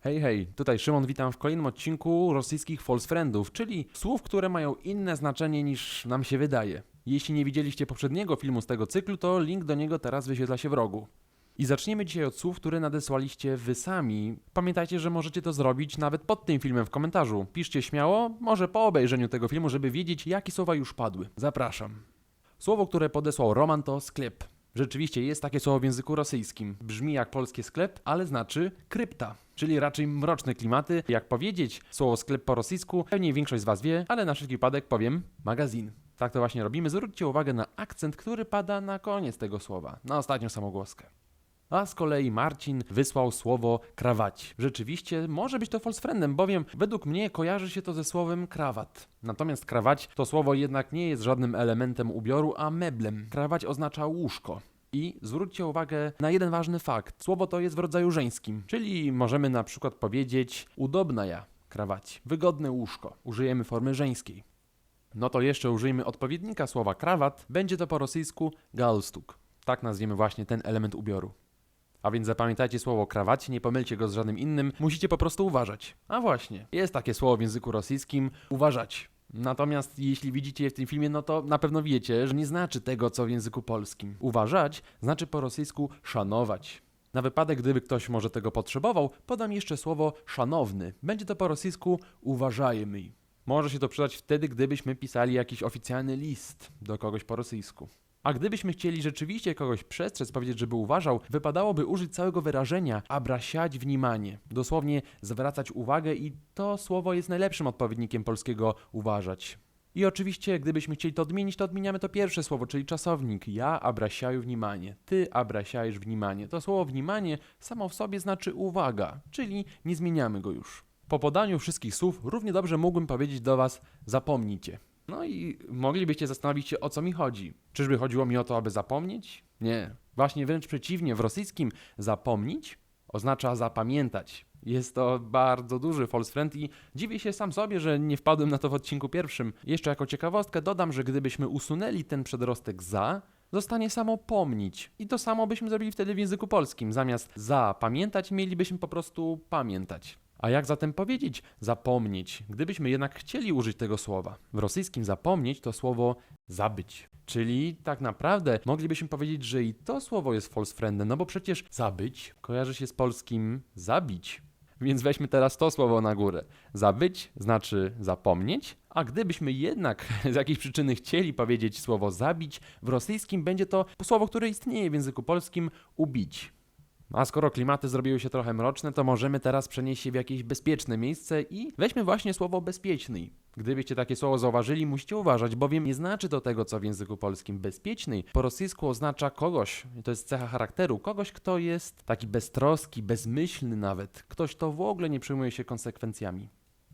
Hej, hej, tutaj Szymon, witam w kolejnym odcinku rosyjskich false friendów, czyli słów, które mają inne znaczenie niż nam się wydaje. Jeśli nie widzieliście poprzedniego filmu z tego cyklu, to link do niego teraz wyświetla się w rogu. I zaczniemy dzisiaj od słów, które nadesłaliście wy sami. Pamiętajcie, że możecie to zrobić nawet pod tym filmem w komentarzu. Piszcie śmiało, może po obejrzeniu tego filmu, żeby wiedzieć, jakie słowa już padły. Zapraszam. Słowo, które podesłał Roman to sklep. Rzeczywiście jest takie słowo w języku rosyjskim. Brzmi jak polskie sklep, ale znaczy krypta, czyli raczej mroczne klimaty. Jak powiedzieć słowo sklep po rosyjsku, pewnie większość z Was wie, ale na wszelki wypadek powiem magazyn. Tak to właśnie robimy. Zwróćcie uwagę na akcent, który pada na koniec tego słowa, na ostatnią samogłoskę. A z kolei Marcin wysłał słowo krawać. Rzeczywiście może być to false friendem, bowiem według mnie kojarzy się to ze słowem krawat. Natomiast krawać to słowo jednak nie jest żadnym elementem ubioru, a meblem. Krawać oznacza łóżko. I zwróćcie uwagę na jeden ważny fakt. Słowo to jest w rodzaju żeńskim, czyli możemy na przykład powiedzieć udobna ja, krawać, wygodne łóżko. Użyjemy formy żeńskiej. No to jeszcze użyjmy odpowiednika słowa krawat. Będzie to po rosyjsku galstuk. Tak nazwiemy właśnie ten element ubioru. A więc zapamiętajcie słowo krawacie, nie pomylcie go z żadnym innym, musicie po prostu uważać. A właśnie, jest takie słowo w języku rosyjskim uważać. Natomiast jeśli widzicie je w tym filmie, no to na pewno wiecie, że nie znaczy tego, co w języku polskim. Uważać znaczy po rosyjsku szanować. Na wypadek, gdyby ktoś może tego potrzebował, podam jeszcze słowo szanowny. Będzie to po rosyjsku uważajmy. Może się to przydać wtedy, gdybyśmy pisali jakiś oficjalny list do kogoś po rosyjsku. A gdybyśmy chcieli rzeczywiście kogoś przestrzec, powiedzieć, żeby uważał, wypadałoby użyć całego wyrażenia abrasiać wnimanie. Dosłownie zwracać uwagę i to słowo jest najlepszym odpowiednikiem polskiego uważać. I oczywiście, gdybyśmy chcieli to odmienić, to odmieniamy to pierwsze słowo, czyli czasownik. Ja abrasiaju wnimanie, ty abrasiajesz wnimanie. To słowo wnimanie samo w sobie znaczy uwaga, czyli nie zmieniamy go już. Po podaniu wszystkich słów równie dobrze mógłbym powiedzieć do Was zapomnijcie. No i moglibyście zastanowić się, o co mi chodzi. Czyżby chodziło mi o to, aby zapomnieć? Nie. Właśnie wręcz przeciwnie, w rosyjskim zapomnieć oznacza zapamiętać. Jest to bardzo duży false friend i dziwię się sam sobie, że nie wpadłem na to w odcinku pierwszym. Jeszcze jako ciekawostkę dodam, że gdybyśmy usunęli ten przedrostek za, zostanie samo pomnić. I to samo byśmy zrobili wtedy w języku polskim. Zamiast zapamiętać, mielibyśmy po prostu pamiętać. A jak zatem powiedzieć zapomnieć, gdybyśmy jednak chcieli użyć tego słowa? W rosyjskim zapomnieć to słowo zabyć. Czyli tak naprawdę moglibyśmy powiedzieć, że i to słowo jest false no bo przecież zabyć kojarzy się z polskim zabić. Więc weźmy teraz to słowo na górę. Zabyć znaczy zapomnieć, a gdybyśmy jednak z jakiejś przyczyny chcieli powiedzieć słowo zabić, w rosyjskim będzie to słowo, które istnieje w języku polskim ubić. A skoro klimaty zrobiły się trochę mroczne, to możemy teraz przenieść się w jakieś bezpieczne miejsce i weźmy właśnie słowo bezpieczny. Gdybyście takie słowo zauważyli, musicie uważać, bowiem nie znaczy to tego, co w języku polskim bezpieczny. Po rosyjsku oznacza kogoś, to jest cecha charakteru, kogoś, kto jest taki beztroski, bezmyślny nawet, ktoś, kto w ogóle nie przejmuje się konsekwencjami.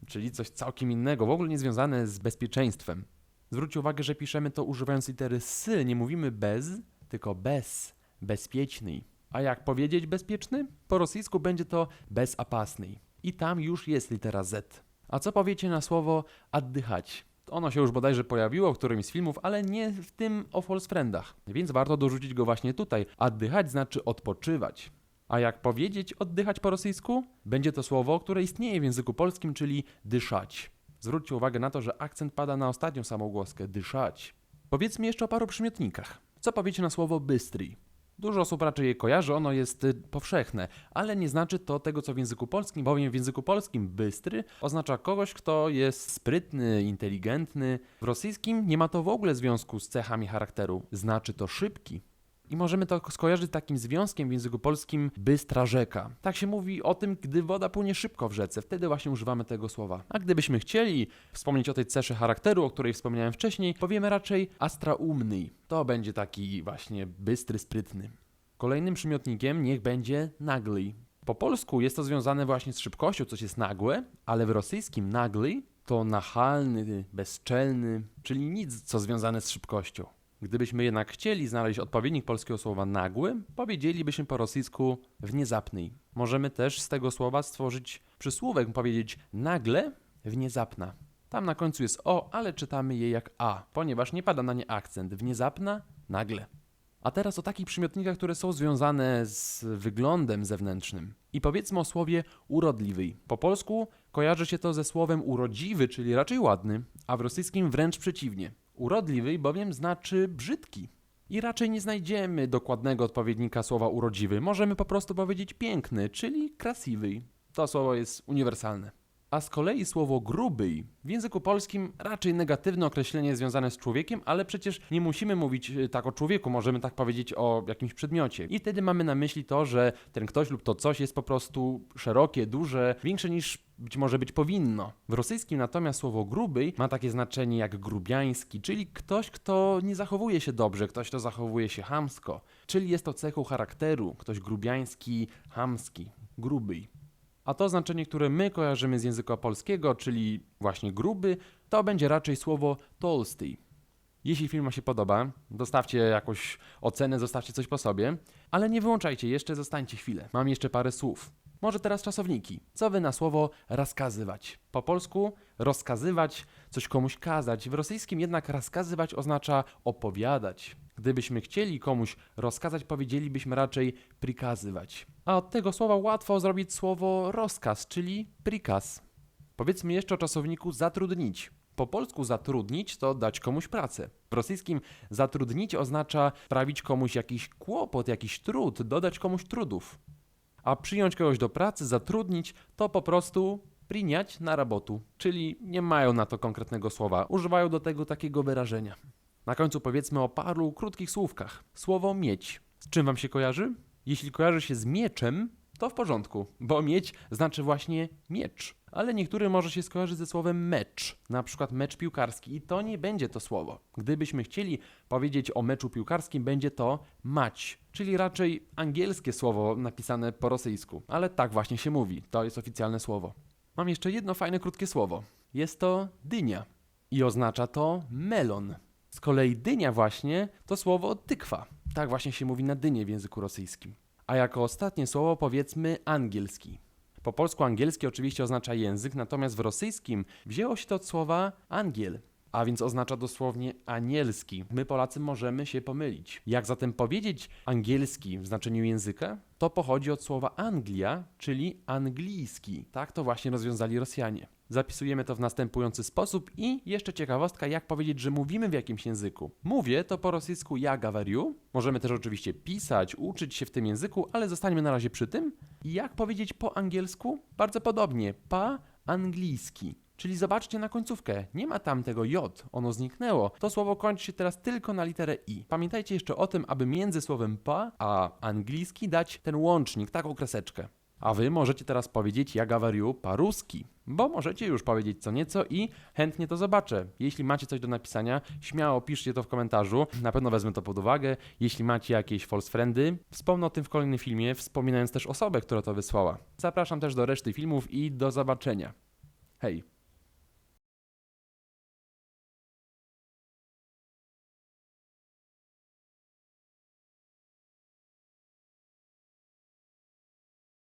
Czyli coś całkiem innego, w ogóle nie związane z bezpieczeństwem. Zwróćcie uwagę, że piszemy to używając litery s, nie mówimy bez, tylko bez, bezpieczny. A jak powiedzieć bezpieczny? Po rosyjsku będzie to bezapasny. I tam już jest litera Z. A co powiecie na słowo oddychać? Ono się już bodajże pojawiło w którymś z filmów, ale nie w tym o false friendach. Więc warto dorzucić go właśnie tutaj. Oddychać znaczy odpoczywać. A jak powiedzieć oddychać po rosyjsku? Będzie to słowo, które istnieje w języku polskim, czyli dyszać. Zwróćcie uwagę na to, że akcent pada na ostatnią samogłoskę dyszać. Powiedzmy jeszcze o paru przymiotnikach. Co powiecie na słowo bystry? Dużo osób raczej je kojarzy, ono jest y, powszechne, ale nie znaczy to tego, co w języku polskim, bowiem w języku polskim bystry oznacza kogoś, kto jest sprytny, inteligentny. W rosyjskim nie ma to w ogóle związku z cechami charakteru, znaczy to szybki. I możemy to skojarzyć takim związkiem w języku polskim bystra rzeka. Tak się mówi o tym, gdy woda płynie szybko w rzece, wtedy właśnie używamy tego słowa. A gdybyśmy chcieli wspomnieć o tej cesze charakteru, o której wspomniałem wcześniej, powiemy raczej astraumny. To będzie taki właśnie bystry, sprytny. Kolejnym przymiotnikiem niech będzie nagly. Po polsku jest to związane właśnie z szybkością, coś jest nagłe, ale w rosyjskim nagly to nachalny, bezczelny, czyli nic, co związane z szybkością. Gdybyśmy jednak chcieli znaleźć odpowiednik polskiego słowa nagły, powiedzielibyśmy po rosyjsku wniezapny. Możemy też z tego słowa stworzyć przysłówek, powiedzieć nagle wniezapna. Tam na końcu jest o, ale czytamy je jak a, ponieważ nie pada na nie akcent. Wniezapna, nagle. A teraz o takich przymiotnikach, które są związane z wyglądem zewnętrznym. I powiedzmy o słowie urodliwy. Po polsku kojarzy się to ze słowem urodziwy, czyli raczej ładny, a w rosyjskim wręcz przeciwnie. Urodliwy bowiem znaczy brzydki. I raczej nie znajdziemy dokładnego odpowiednika słowa urodziwy. Możemy po prostu powiedzieć piękny, czyli krasiwy. To słowo jest uniwersalne. A z kolei słowo gruby w języku polskim raczej negatywne określenie związane z człowiekiem, ale przecież nie musimy mówić y, tak o człowieku, możemy tak powiedzieć o jakimś przedmiocie. I wtedy mamy na myśli to, że ten ktoś lub to coś jest po prostu szerokie, duże, większe niż być może być powinno. W rosyjskim natomiast słowo gruby ma takie znaczenie jak grubiański, czyli ktoś, kto nie zachowuje się dobrze, ktoś, kto zachowuje się hamsko. Czyli jest to cechą charakteru, ktoś grubiański, hamski, gruby. A to znaczenie, które my kojarzymy z języka polskiego, czyli właśnie gruby, to będzie raczej słowo tolsty. Jeśli film się podoba, dostawcie jakąś ocenę, zostawcie coś po sobie, ale nie wyłączajcie, jeszcze zostańcie chwilę. Mam jeszcze parę słów. Może teraz czasowniki. Co wy na słowo rozkazywać? Po polsku rozkazywać, coś komuś kazać. W rosyjskim jednak rozkazywać oznacza opowiadać. Gdybyśmy chcieli komuś rozkazać, powiedzielibyśmy raczej prikazywać. A od tego słowa łatwo zrobić słowo rozkaz, czyli prikaz. Powiedzmy jeszcze o czasowniku zatrudnić. Po polsku zatrudnić to dać komuś pracę. W rosyjskim zatrudnić oznacza sprawić komuś jakiś kłopot, jakiś trud, dodać komuś trudów. A przyjąć kogoś do pracy, zatrudnić to po prostu przyniać na robotu, czyli nie mają na to konkretnego słowa, używają do tego takiego wyrażenia. Na końcu powiedzmy o paru krótkich słówkach. Słowo mieć. Z czym wam się kojarzy? Jeśli kojarzy się z mieczem, to w porządku, bo mieć znaczy właśnie miecz. Ale niektórym może się skojarzyć ze słowem mecz, na przykład mecz piłkarski i to nie będzie to słowo. Gdybyśmy chcieli powiedzieć o meczu piłkarskim, będzie to mać, czyli raczej angielskie słowo napisane po rosyjsku. Ale tak właśnie się mówi, to jest oficjalne słowo. Mam jeszcze jedno fajne krótkie słowo. Jest to dynia i oznacza to melon. Z kolei dynia właśnie to słowo tykwa. Tak właśnie się mówi na dynie w języku rosyjskim. A jako ostatnie słowo powiedzmy angielski. Po polsku angielski oczywiście oznacza język, natomiast w rosyjskim wzięło się to od słowa angiel, a więc oznacza dosłownie anielski. My Polacy możemy się pomylić. Jak zatem powiedzieć angielski w znaczeniu języka? To pochodzi od słowa Anglia, czyli anglijski. Tak to właśnie rozwiązali Rosjanie. Zapisujemy to w następujący sposób i jeszcze ciekawostka, jak powiedzieć, że mówimy w jakimś języku. Mówię to po rosyjsku ja gawariu. Możemy też oczywiście pisać, uczyć się w tym języku, ale zostańmy na razie przy tym. I jak powiedzieć po angielsku? Bardzo podobnie. Pa angielski. Czyli zobaczcie na końcówkę, nie ma tam tego J, ono zniknęło. To słowo kończy się teraz tylko na literę I. Pamiętajcie jeszcze o tym, aby między słowem pa a angielski dać ten łącznik, taką kreseczkę. A wy możecie teraz powiedzieć ja gawariu paruski, bo możecie już powiedzieć co nieco i chętnie to zobaczę. Jeśli macie coś do napisania, śmiało piszcie to w komentarzu, na pewno wezmę to pod uwagę. Jeśli macie jakieś false friendy, wspomnę o tym w kolejnym filmie, wspominając też osobę, która to wysłała. Zapraszam też do reszty filmów i do zobaczenia. Hej!